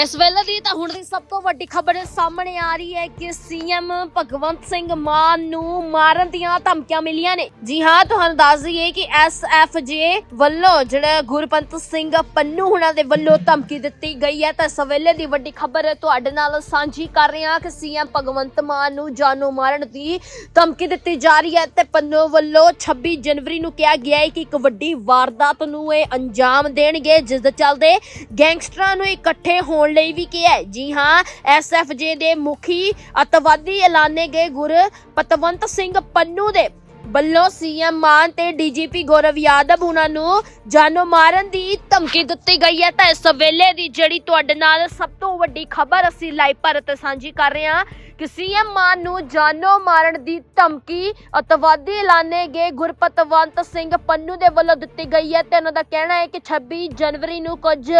ਇਸ ਵੇਲੇ ਦੀ ਤਾਂ ਹੁਣ ਦੀ ਸਭ ਤੋਂ ਵੱਡੀ ਖਬਰ ਸਾਹਮਣੇ ਆ ਰਹੀ ਹੈ ਕਿ ਸੀਐਮ ਭਗਵੰਤ ਸਿੰਘ ਮਾਨ ਨੂੰ ਮਾਰਨ ਦੀਆਂ ਧਮਕੀਆਂ ਮਿਲੀਆਂ ਨੇ। ਜੀ ਹਾਂ, ਤੁਹਾਨੂੰ ਦੱਸ ਦਈਏ ਕਿ ਐਸਐਫਜੇ ਵੱਲੋਂ ਜਿਹੜਾ ਗੁਰਪੰਤ ਸਿੰਘ ਪੰਨੂ ਹੁਣਾਂ ਦੇ ਵੱਲੋਂ ਧਮਕੀ ਦਿੱਤੀ ਗਈ ਹੈ। ਤਾਂ ਇਸ ਦੀ ਵੱਡੀ ਖਬਰ ਤੁਹਾਡੇ ਨਾਲ ਸਾਂਝੀ ਕਰ ਰਹੇ ਹਾਂ ਕਿ ਸੀਐਮ ਭਗਵੰਤ ਮਾਨ ਨੂੰ ਜਾਨੋਂ ਮਾਰਨ ਦੀ ਧਮਕੀ ਦਿੱਤੀ ਜਾ ਰਹੀ ਹੈ ਤੇ ਪੰਨੂ ਵੱਲੋਂ 26 ਜਨਵਰੀ ਨੂੰ ਕਿਹਾ ਗਿਆ ਹੈ ਕਿ ਇੱਕ ਵੱਡੀ ਵਾਰਦਾਤ ਨੂੰ ਇਹ ਅੰਜਾਮ ਦੇਣਗੇ, ਜਿਸ ਦੇ ਚੱਲਦੇ ਗੈਂਗਸਟਰਾਂ ਨੂੰ ਇਕੱਠੇ ਹੋਣ ਲਈ ਵੀ ਕਿਹਾ ਹੈ? ਜੀ ਹਾਂ ਐਸਐਫਜੇ ਦੇ ਮੁਖੀ ਅਤਵਾਦੀ ਐਲਾਨੇ ਗਏ ਗੁਰ ਪਤਵੰਤ ਸਿੰਘ ਪੰਨੂ ਦੇ। ਵੱਲੋਂ ਸੀਐਮ ਮਾਨ ਤੇ ਡੀਜੀਪੀ ਗੌਰਵ ਯਾਦਵ ਉਹਨਾਂ ਨੂੰ ਜਾਨੋਂ ਮਾਰਨ ਦੀ ਧਮਕੀ ਦਿੱਤੀ ਗਈ ਹੈ। ਤਾਂ ਇਸ ਵੇਲੇ ਦੀ ਜਿਹੜੀ ਤੁਹਾਡੇ ਨਾਲ ਸਭ ਤੋਂ ਵੱਡੀ ਖਬਰ ਅਸੀਂ ਲਾਈਵ ਭਾਰਤ ਤੇ ਸਾਂਝੀ ਕਰ ਰਹੇ ਹਾਂ ਕਿ ਸੀਐਮ ਮਾਨ ਨੂੰ ਜਾਨੋਂ ਮਾਰਨ ਦੀ ਧਮਕੀ ਅਤਵਾਦੀ ਐਲਾਨੇ ਗਏ। ਗੁਰਪਤਵੰਤ ਸਿੰਘ ਪੰਨੂ ਦੇ ਵੱਲੋਂ ਦਿੱਤੀ ਗਈ ਹੈ ਤੇ ਉਹਨਾਂ ਦਾ ਕਹਿਣਾ ਹੈ ਕਿ 26 ਜਨਵਰੀ ਨੂੰ ਕੁਝ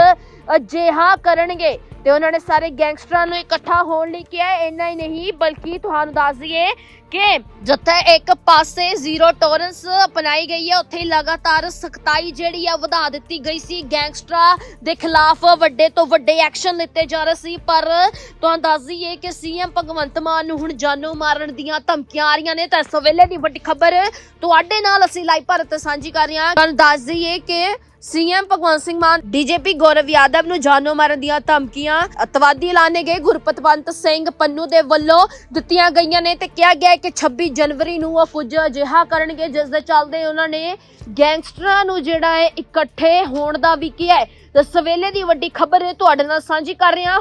ਅਜਿਹਾ ਕਰਨਗੇ ਤੇ ਉਹਨਾਂ ਨੇ ਸਾਰੇ ਗੈਂਗਸਟਰਾਂ ਨੂੰ ਇਕੱਠਾ ਹੋਣ ਲਈ ਕਿਹਾ ਇੰਨਾ ਹੀ ਨਹੀਂ, ਬਲਕਿ ਤੁਹਾਨੂੰ ਦੱਸ ਦਈਏ ਕਿ ਜਿੱਥੇ ਇੱਕ ਪਾਸੇ ਜ਼ੀਰੋ ਟੋਲਰੈਂਸ ਅਪਣਾਈ ਗਈ ਹੈ, ਉੱਥੇ ਹੀ ਲਗਾਤਾਰ ਸਖਤਾਈ ਜਿਹੜੀ ਆ ਵਧਾ ਦਿੱਤੀ ਗਈ ਸੀ। ਗੈਂਗਸਟਰਾਂ ਦੇ ਖਿਲਾਫ ਵੱਡੇ ਤੋਂ ਵੱਡੇ ਐਕਸ਼ਨ ਲਿੱਤੇ ਜਾ ਰਹੇ ਸੀ, ਪਰ ਤੁਹਾਨੂੰ ਦੱਸ ਦਈਏ ਕਿ ਸੀਐਮ ਭਗਵੰਤ ਮਾਨ ਨੂੰ ਹੁਣ ਜਾਨੋਂ ਮਾਰਨ ਦੀਆਂ ਧਮਕੀਆਂ ਆ ਰਹੀਆਂ ਨੇ। ਤਾਂ ਇਸ ਵੇਲੇ ਦੀ ਵੱਡੀ ਖਬਰ ਤੁਹਾਡੇ ਨਾਲ ਅਸੀਂ ਲਾਈਵ ਭਾਰਤ ਤੇ ਸਾਂਝੀ ਕਰ ਰਹੇ ਹਾਂ। ਤੁਹਾਨੂੰ ਦੱਸ ਦਈਏ ਕਿ ਸੀਐਮ ਭਗਵੰਤ ਸਿੰਘ ਮਾਨ, ਡੀਜੀਪੀ ਗੌਰਵ ਯਾਦਵ ਨੂੰ ਜਾਨੋਂ ਮਾਰਨ ਦੀਆਂ ਧਮਕੀਆਂ ਅਤਵਾਦੀ ਐਲਾਨੇ ਗਏ। ਗੁਰਪਤਵੰਤ ਸਿੰਘ ਪੰਨੂ ਦੇ ਵੱਲੋਂ ਦਿੱਤੀਆਂ ਗਈਆਂ ਨੇ ਤੇ ਕਿਹਾ ਗਿਆ ਹੈ ਕਿ 26 ਜਨਵਰੀ ਨੂੰ ਉਹ ਕੁਝ ਅਜਿਹਾ ਕਰਨਗੇ, ਜਿਸ ਦੇ ਚੱਲਦੇ ਉਹਨਾਂ ਨੇ ਗੈਂਗਸਟਰਾਂ ਨੂੰ ਜਿਹੜਾ ਹੈ ਇਕੱਠੇ ਹੋਣ ਦਾ ਵੀ ਕਿਹਾ ਹੈ। ਤੇ ਸਵੇਲੇ ਦੀ ਵੱਡੀ ਖਬਰ ਤੁਹਾਡੇ ਨਾਲ ਸਾਂਝੀ ਕਰ ਰਹੇ ਹਾਂ